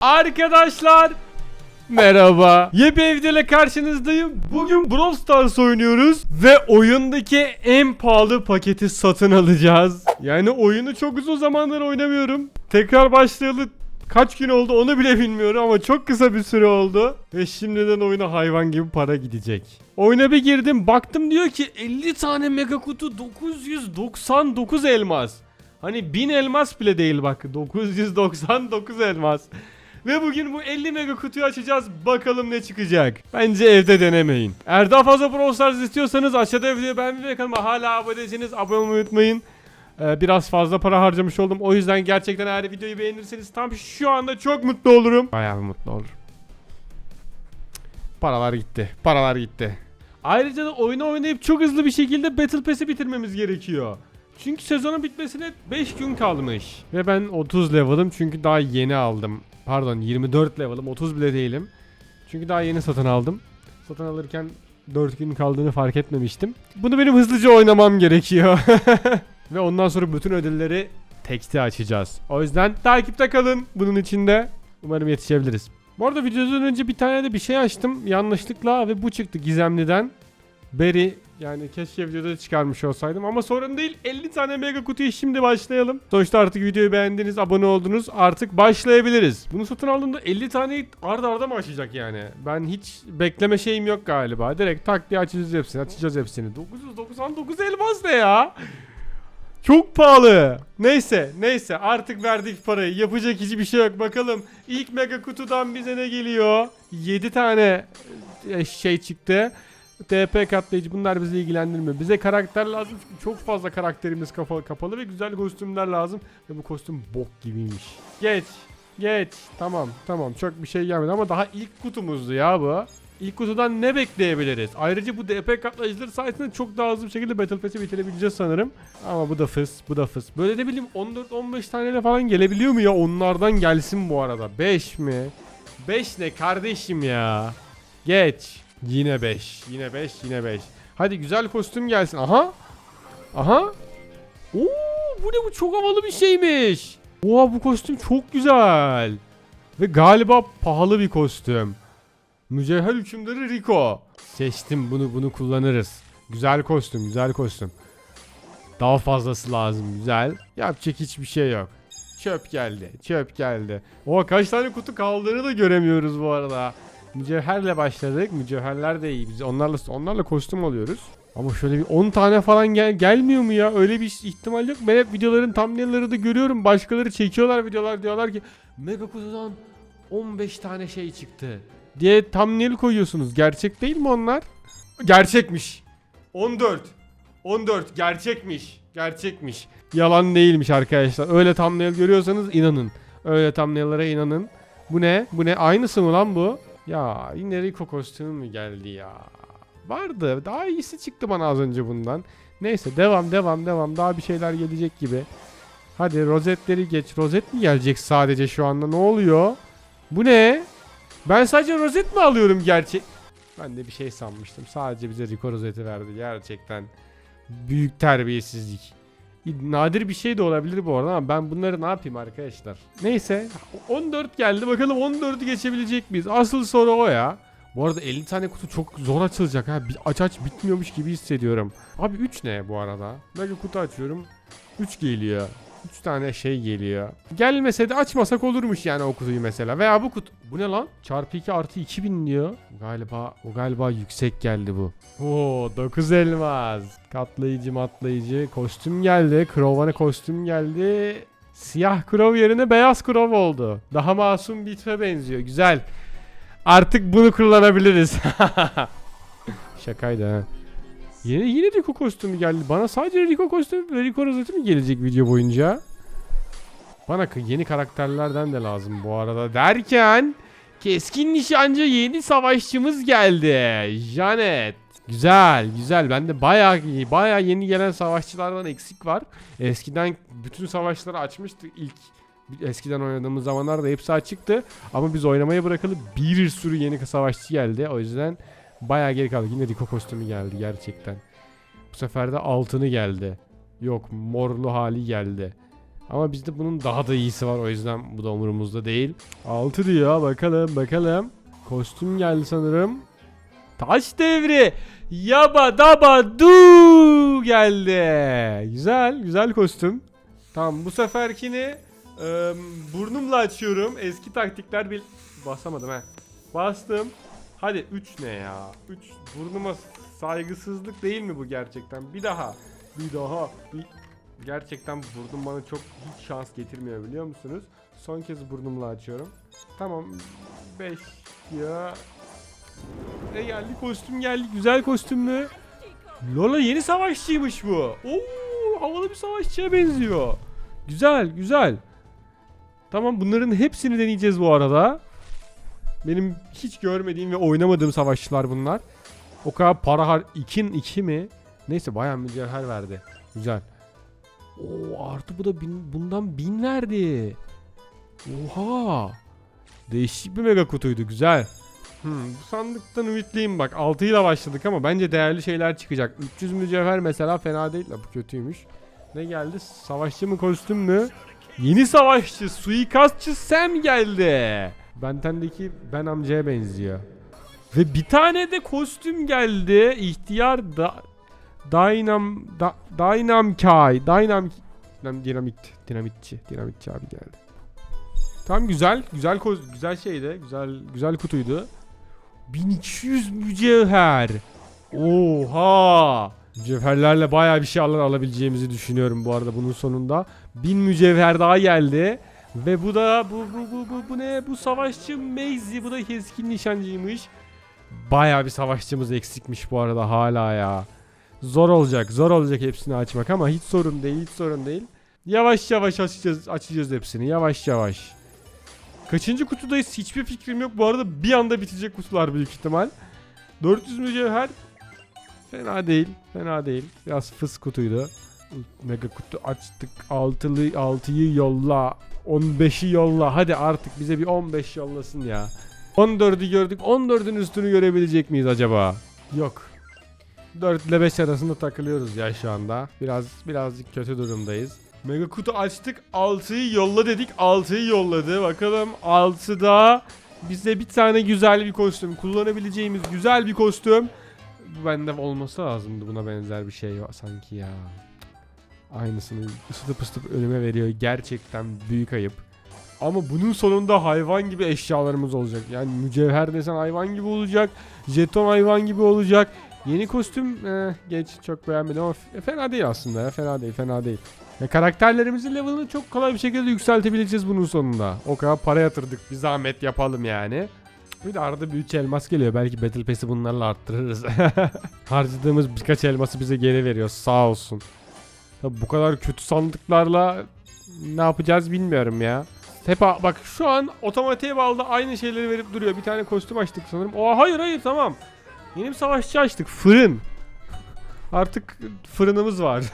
Arkadaşlar Merhaba. Yepyeni karşınızdayım. Bugün Brawl Stars oynuyoruz ve oyundaki en pahalı paketi satın alacağız. Yani oyunu çok uzun zamandır oynamıyorum. Tekrar başlayalı kaç gün oldu onu bile bilmiyorum ama çok kısa bir süre oldu. Ve şimdiden oyuna hayvan gibi para gidecek. Oyuna bir girdim baktım diyor ki 50 tane mega kutu 999 elmas. Hani 1000 elmas bile değil bak 999 elmas. Ve bugün bu 50 mega kutuyu açacağız. Bakalım ne çıkacak. Bence evde denemeyin. Eğer daha fazla Brawl Stars istiyorsanız aşağıda videoyu beğenmeyi ve kanalıma hala abone değilseniz abone olmayı unutmayın. Ee, biraz fazla para harcamış oldum. O yüzden gerçekten eğer videoyu beğenirseniz tam şu anda çok mutlu olurum. Bayağı mutlu olurum. Paralar gitti. Paralar gitti. Ayrıca da oyunu oynayıp çok hızlı bir şekilde Battle Pass'i bitirmemiz gerekiyor. Çünkü sezonun bitmesine 5 gün kalmış. Ve ben 30 level'ım çünkü daha yeni aldım. Pardon 24 level'ım 30 bile değilim. Çünkü daha yeni satın aldım. Satın alırken 4 gün kaldığını fark etmemiştim. Bunu benim hızlıca oynamam gerekiyor. Ve ondan sonra bütün ödülleri tekste açacağız. O yüzden takipte kalın bunun içinde. Umarım yetişebiliriz. Bu arada videodan önce bir tane de bir şey açtım yanlışlıkla ve bu çıktı gizemliden. Berry yani keşke videoda çıkarmış olsaydım ama sorun değil 50 tane mega kutuya şimdi başlayalım. Sonuçta artık videoyu beğendiniz abone oldunuz artık başlayabiliriz. Bunu satın aldığımda 50 tane arda arda mı açacak yani? Ben hiç bekleme şeyim yok galiba. Direkt tak diye açacağız hepsini açacağız hepsini. 999 elmas ne ya? Çok pahalı. Neyse neyse artık verdik parayı. Yapacak hiçbir şey yok. Bakalım ilk mega kutudan bize ne geliyor? 7 tane e, şey çıktı. TP katlayıcı bunlar bizi ilgilendirmiyor. Bize karakter lazım çünkü çok fazla karakterimiz kapalı, kapalı ve güzel kostümler lazım. Ve bu kostüm bok gibiymiş. Geç. Geç. Tamam tamam çok bir şey gelmedi ama daha ilk kutumuzdu ya bu. İlk kutudan ne bekleyebiliriz? Ayrıca bu DP katlayıcıları sayesinde çok daha hızlı bir şekilde Battle Pass'i bitirebileceğiz sanırım. Ama bu da fıs, bu da fıs. Böyle ne bileyim 14-15 taneyle falan gelebiliyor mu ya? Onlardan gelsin bu arada. 5 mi? 5 ne kardeşim ya? Geç. Yine 5. Yine 5, yine 5. Hadi güzel kostüm gelsin. Aha. Aha. Oo, bu ne bu çok havalı bir şeymiş. Oha bu kostüm çok güzel. Ve galiba pahalı bir kostüm. Mücevher hükümdarı Rico. Seçtim bunu bunu kullanırız. Güzel kostüm güzel kostüm. Daha fazlası lazım güzel. Yapacak hiçbir şey yok. Çöp geldi çöp geldi. Oha kaç tane kutu kaldığını da göremiyoruz bu arada. Mücevherle başladık. Mücevherler de iyi. Biz onlarla onlarla kostüm alıyoruz. Ama şöyle bir 10 tane falan gel gelmiyor mu ya? Öyle bir ihtimal yok. Ben hep videoların thumbnail'ları da görüyorum. Başkaları çekiyorlar videolar diyorlar ki Mega kutudan 15 tane şey çıktı diye thumbnail koyuyorsunuz. Gerçek değil mi onlar? Gerçekmiş. 14. 14 gerçekmiş. Gerçekmiş. Yalan değilmiş arkadaşlar. Öyle thumbnail görüyorsanız inanın. Öyle thumbnail'lara inanın. Bu ne? Bu ne? Aynısı mı lan bu? Ya yine Rico kostümü mü geldi ya? Vardı. Daha iyisi çıktı bana az önce bundan. Neyse devam devam devam. Daha bir şeyler gelecek gibi. Hadi rozetleri geç. Rozet mi gelecek sadece şu anda? Ne oluyor? Bu ne? Ben sadece rozet mi alıyorum gerçek? Ben de bir şey sanmıştım. Sadece bize Rico rozeti verdi. Gerçekten büyük terbiyesizlik. Nadir bir şey de olabilir bu arada ama ben bunları ne yapayım arkadaşlar. Neyse 14 geldi bakalım 14'ü geçebilecek miyiz? Asıl soru o ya. Bu arada 50 tane kutu çok zor açılacak ha. Aç aç bitmiyormuş gibi hissediyorum. Abi 3 ne bu arada? Mega kutu açıyorum. 3 geliyor. 3 tane şey geliyor. Gelmese de açmasak olurmuş yani o kutuyu mesela. Veya bu kutu. Bu ne lan? Çarpı 2 artı 2000 diyor. Galiba o galiba yüksek geldi bu. Oo 9 elmas. Katlayıcı matlayıcı. Kostüm geldi. Crow'ana kostüm geldi. Siyah Crow yerine beyaz Crow oldu. Daha masum bir tipe benziyor. Güzel. Artık bunu kullanabiliriz. Şakaydı ha. Yine yine Rico kostümü geldi. Bana sadece Rico kostümü ve Rico rozeti mi gelecek video boyunca? Bana yeni karakterlerden de lazım bu arada derken keskin nişancı yeni savaşçımız geldi. Janet. Güzel güzel. Bende bayağı iyi. Bayağı yeni gelen savaşçılardan eksik var. Eskiden bütün savaşları açmıştık ilk eskiden oynadığımız zamanlarda hepsi açıktı. Ama biz oynamaya bırakalı bir sürü yeni savaşçı geldi. O yüzden bayağı geri kaldık. Yine Rico kostümü geldi gerçekten. Bu sefer de altını geldi. Yok morlu hali geldi. Ama bizde bunun daha da iyisi var o yüzden bu da umurumuzda değil. 6 diyor bakalım bakalım. Kostüm geldi sanırım. Taş devri. Yaba daba du geldi. Güzel güzel kostüm. Tamam bu seferkini e, burnumla açıyorum. Eski taktikler bil... Basamadım he. Bastım. Hadi 3 ne ya? 3 burnuma saygısızlık değil mi bu gerçekten? Bir daha. Bir daha. Bir... Gerçekten burnum bana çok hiç şans getirmiyor biliyor musunuz? Son kez burnumla açıyorum. Tamam. 5 ya. Ne geldi? Kostüm geldi. Güzel kostümlü. Lola yeni savaşçıymış bu. Oo, havalı bir savaşçıya benziyor. Güzel, güzel. Tamam bunların hepsini deneyeceğiz bu arada. Benim hiç görmediğim ve oynamadığım savaşçılar bunlar. O kadar para har... 2'nin 2 mi? Neyse bayağı mücevher verdi. Güzel. Oo artı bu da bin, bundan bin verdi. Oha. Değişik bir mega kutuydu güzel. Hmm, bu sandıktan ümitliyim bak 6 ile başladık ama bence değerli şeyler çıkacak. 300 mücevher mesela fena değil. La bu kötüymüş. Ne geldi? Savaşçı mı kostüm mü? Yeni savaşçı suikastçı Sam geldi. Benten'deki ben amcaya benziyor. Ve bir tane de kostüm geldi. İhtiyar da Dynam da, Dynam Dinam- dinamit dinamitçi dinamitçi abi geldi. Tam güzel güzel koz, güzel şeydi. Güzel güzel kutuydu. 1200 mücevher. Oha! Mücevherlerle bayağı bir şey al- alabileceğimizi düşünüyorum bu arada bunun sonunda. 1000 mücevher daha geldi. Ve bu da bu bu bu bu, bu ne? Bu savaşçı Maisie. Bu da keskin nişancıymış. Bayağı bir savaşçımız eksikmiş bu arada hala ya. Zor olacak. Zor olacak hepsini açmak ama hiç sorun değil. Hiç sorun değil. Yavaş yavaş açacağız, açacağız hepsini. Yavaş yavaş. Kaçıncı kutudayız hiçbir fikrim yok. Bu arada bir anda bitecek kutular büyük ihtimal. 400 mücevher. Fena değil. Fena değil. Biraz fıs kutuydu. Mega kutu açtık. Altılı 6'yı yolla. 15'i yolla. Hadi artık bize bir 15 yollasın ya. 14'ü gördük. 14'ün üstünü görebilecek miyiz acaba? Yok. 4 ile 5 arasında takılıyoruz ya şu anda. Biraz birazcık kötü durumdayız. Mega kutu açtık. 6'yı yolla dedik. 6'yı yolladı. Bakalım 6'da bize bir tane güzel bir kostüm. Kullanabileceğimiz güzel bir kostüm. Bende olması lazımdı buna benzer bir şey sanki ya. Aynısını ısıtıp ısıtıp önüme veriyor. Gerçekten büyük ayıp. Ama bunun sonunda hayvan gibi eşyalarımız olacak. Yani mücevher desen hayvan gibi olacak. Jeton hayvan gibi olacak. Yeni kostüm eh, geç çok beğenmedim ama f- fena değil aslında ya. Fena değil fena değil. Ya karakterlerimizin level'ını çok kolay bir şekilde yükseltebileceğiz bunun sonunda. O kadar para yatırdık bir zahmet yapalım yani. Bir de arada bir 3 elmas geliyor. Belki Battle Pass'i bunlarla arttırırız. Harcadığımız birkaç elması bize geri veriyor. Sağ olsun. Tabi bu kadar kötü sandıklarla ne yapacağız bilmiyorum ya. Hep bak şu an otomatiğe bağlı aynı şeyleri verip duruyor. Bir tane kostüm açtık sanırım. Oha hayır hayır tamam. Yeni bir savaşçı açtık. Fırın. Artık fırınımız var.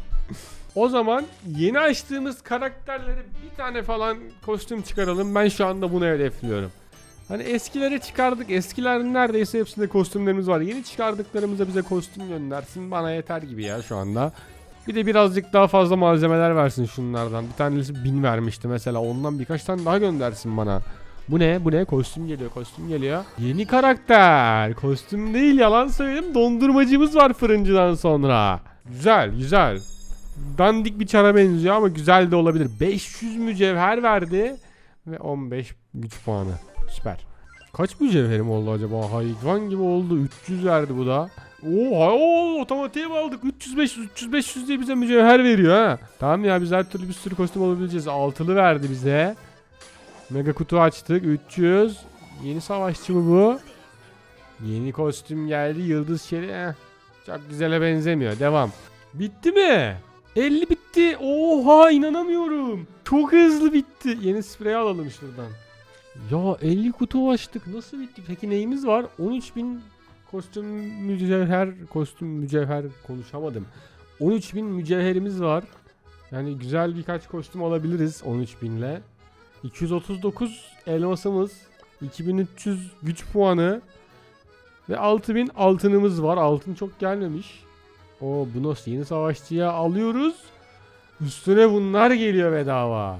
o zaman yeni açtığımız karakterleri bir tane falan kostüm çıkaralım. Ben şu anda bunu hedefliyorum. Hani eskileri çıkardık. Eskilerin neredeyse hepsinde kostümlerimiz var. Yeni çıkardıklarımıza bize kostüm göndersin. Bana yeter gibi ya şu anda. Bir de birazcık daha fazla malzemeler versin şunlardan. Bir tanesi bin vermişti mesela. Ondan birkaç tane daha göndersin bana. Bu ne? Bu ne? Kostüm geliyor. Kostüm geliyor. Yeni karakter. Kostüm değil yalan söyleyeyim. Dondurmacımız var fırıncıdan sonra. Güzel güzel. Dandik bir çara benziyor ama güzel de olabilir. 500 mücevher verdi. Ve 15 güç puanı. Süper. Kaç mücevherim oldu acaba? Hayvan gibi oldu. 300 verdi bu da. Oha o otomatiğe aldık. 300 500 300 500 diye bize mücevher veriyor ha. Tamam ya biz her türlü bir sürü kostüm alabileceğiz. Altılı verdi bize. Mega kutu açtık. 300. Yeni savaşçı mı bu? Yeni kostüm geldi. Yıldız şeri. Çok güzele benzemiyor. Devam. Bitti mi? 50 bitti. Oha inanamıyorum. Çok hızlı bitti. Yeni sprey alalım şuradan. Ya 50 kutu açtık. Nasıl bitti? Peki neyimiz var? 13.000 kostüm mücevher kostüm mücevher konuşamadım. 13.000 mücevherimiz var. Yani güzel birkaç kostüm alabiliriz 13.000 ile. 239 elmasımız, 2300 güç puanı ve 6000 altınımız var. Altın çok gelmemiş. O bu nasıl yeni savaşçıya alıyoruz. Üstüne bunlar geliyor bedava.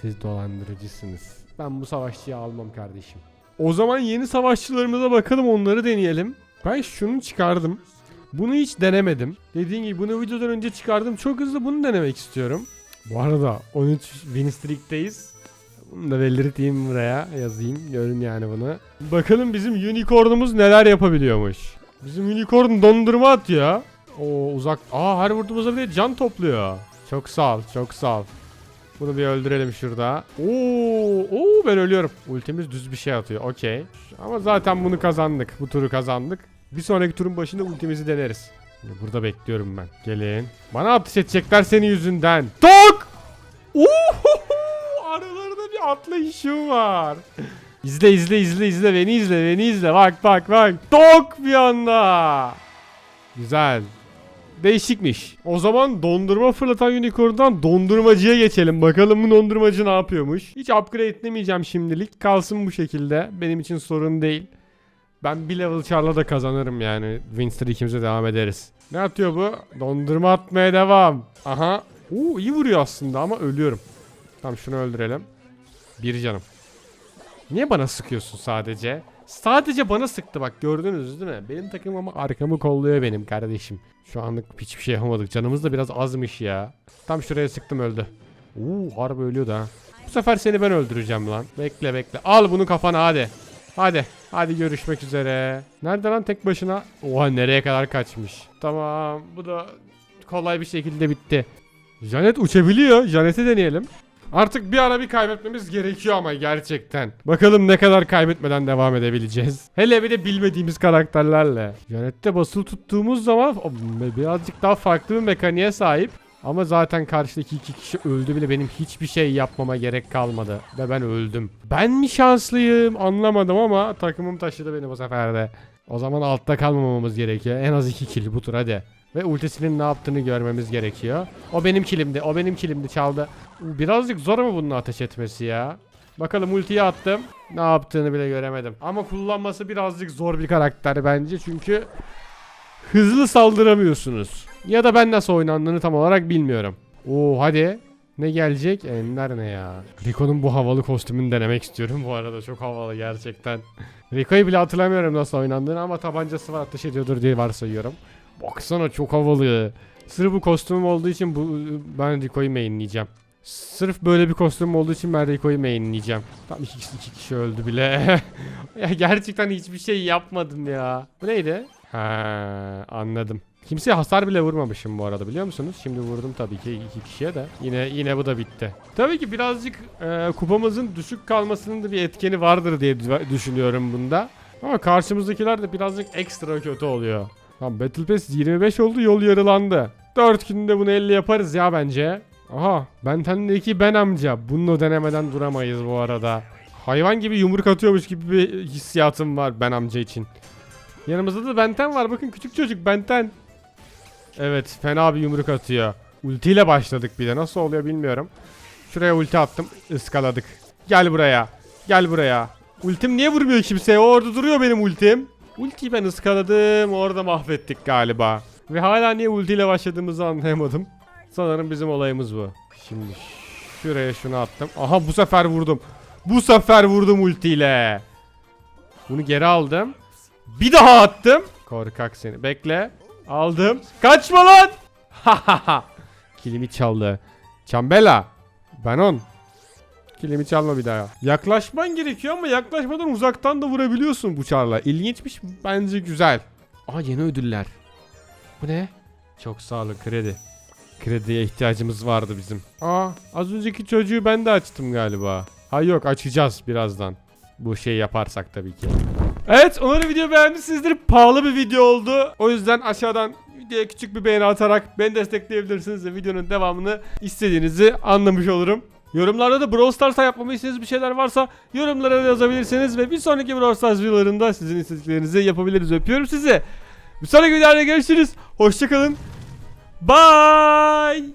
Siz dolandırıcısınız. Ben bu savaşçıyı almam kardeşim. O zaman yeni savaşçılarımıza bakalım onları deneyelim. Ben şunu çıkardım. Bunu hiç denemedim. Dediğim gibi bunu videodan önce çıkardım. Çok hızlı bunu denemek istiyorum. Bu arada 13 win streak'teyiz. Bunu da belirteyim buraya yazayım. Görün yani bunu. Bakalım bizim unicorn'umuz neler yapabiliyormuş. Bizim unicorn dondurma atıyor. O uzak. Aa her vurduğumuzda bir can topluyor. Çok sağ ol, çok sağ ol. Bunu bir öldürelim şurada. Oo, oo ben ölüyorum. Ultimiz düz bir şey atıyor. Okey. Ama zaten bunu kazandık. Bu turu kazandık. Bir sonraki turun başında ultimizi deneriz. Şimdi Burada bekliyorum ben. Gelin. Bana ateş edecekler senin yüzünden. Tok! Oo! Aralarında bir atlayışım var. İzle izle izle izle beni izle beni izle bak bak bak. Tok bir anda. Güzel. Değişikmiş. O zaman dondurma fırlatan unicorn'dan dondurmacıya geçelim. Bakalım bu dondurmacı ne yapıyormuş. Hiç upgrade etmeyeceğim şimdilik. Kalsın bu şekilde. Benim için sorun değil. Ben bir level charla da kazanırım yani. Win streak'imize devam ederiz. Ne atıyor bu? Dondurma atmaya devam. Aha. Oo iyi vuruyor aslında ama ölüyorum. Tamam şunu öldürelim. Bir canım. Niye bana sıkıyorsun sadece? Sadece bana sıktı bak gördünüz değil mi? Benim takım ama arkamı kolluyor benim kardeşim. Şu anlık hiçbir şey yapamadık. Canımız da biraz azmış ya. Tam şuraya sıktım öldü. Oo harbi ölüyordu ha. Bu sefer seni ben öldüreceğim lan. Bekle bekle. Al bunu kafana hadi. Hadi. Hadi görüşmek üzere. Nerede lan tek başına? Oha nereye kadar kaçmış. Tamam. Bu da kolay bir şekilde bitti. Janet uçabiliyor. Janet'i deneyelim. Artık bir ara bir kaybetmemiz gerekiyor ama gerçekten. Bakalım ne kadar kaybetmeden devam edebileceğiz. Hele bir de bilmediğimiz karakterlerle. Janet'te basılı tuttuğumuz zaman birazcık daha farklı bir mekaniğe sahip. Ama zaten karşıdaki iki kişi öldü bile benim hiçbir şey yapmama gerek kalmadı. Ve ben öldüm. Ben mi şanslıyım anlamadım ama takımım taşıdı beni bu sefer de. O zaman altta kalmamamız gerekiyor. En az iki kill bu hadi. Ve ultisinin ne yaptığını görmemiz gerekiyor. O benim kilimdi. O benim kilimdi çaldı. Birazcık zor mu bunun ateş etmesi ya? Bakalım ultiyi attım. Ne yaptığını bile göremedim. Ama kullanması birazcık zor bir karakter bence. Çünkü hızlı saldıramıyorsunuz. Ya da ben nasıl oynandığını tam olarak bilmiyorum. Oo hadi. Ne gelecek? Ender ne ya? Rico'nun bu havalı kostümünü denemek istiyorum bu arada. Çok havalı gerçekten. Rico'yu bile hatırlamıyorum nasıl oynandığını ama tabancası var ateş ediyordur diye varsayıyorum. Baksana çok havalı. Sırf bu kostümüm olduğu için bu ben Rico'yu mainleyeceğim. Sırf böyle bir kostüm olduğu için ben Rico'yu mainleyeceğim. Tam iki, kişi- iki kişi öldü bile. ya gerçekten hiçbir şey yapmadım ya. Bu neydi? Ha anladım. Kimseye hasar bile vurmamışım bu arada biliyor musunuz? Şimdi vurdum tabii ki iki kişiye de. Yine yine bu da bitti. Tabii ki birazcık e, kupamızın düşük kalmasının da bir etkeni vardır diye dü- düşünüyorum bunda. Ama karşımızdakiler de birazcık ekstra kötü oluyor. Tamam Battle Pass 25 oldu yol yarılandı. 4 günde bunu 50 yaparız ya bence. Aha Benten'deki ben amca. Bunu denemeden duramayız bu arada. Hayvan gibi yumruk atıyormuş gibi bir hissiyatım var ben amca için. Yanımızda da Benten var bakın küçük çocuk Benten. Evet fena bir yumruk atıyor. Ultiyle başladık bir de nasıl oluyor bilmiyorum. Şuraya ulti attım ıskaladık. Gel buraya. Gel buraya. Ultim niye vurmuyor kimseye? Orada duruyor benim ultim. Ultiyi ben ıskaladım. Orada mahvettik galiba. Ve hala niye ultiyle başladığımızı anlayamadım. Sanırım bizim olayımız bu. Şimdi şuraya şunu attım. Aha bu sefer vurdum. Bu sefer vurdum ultiyle. Bunu geri aldım. Bir daha attım. Korkak seni. Bekle. Aldım. Kaçma lan. Kilimi çaldı. Çambela. Benon. Kilimi çalma bir daha. Yaklaşman gerekiyor ama yaklaşmadan uzaktan da vurabiliyorsun bu çarla. İlginçmiş. Bence güzel. Aa yeni ödüller. Bu ne? Çok sağ olun kredi. Krediye ihtiyacımız vardı bizim. Aa az önceki çocuğu ben de açtım galiba. Ha yok açacağız birazdan. Bu şeyi yaparsak tabii ki. Evet umarım video beğenmişsinizdir. Pahalı bir video oldu. O yüzden aşağıdan videoya küçük bir beğeni atarak beni destekleyebilirsiniz ve videonun devamını istediğinizi anlamış olurum. Yorumlarda da Brawl Stars'a yapmamı istediğiniz bir şeyler varsa yorumlara da yazabilirsiniz ve bir sonraki Brawl Stars videolarında sizin istediklerinizi yapabiliriz. Öpüyorum sizi. Bir sonraki videoda görüşürüz. Hoşçakalın. Bye.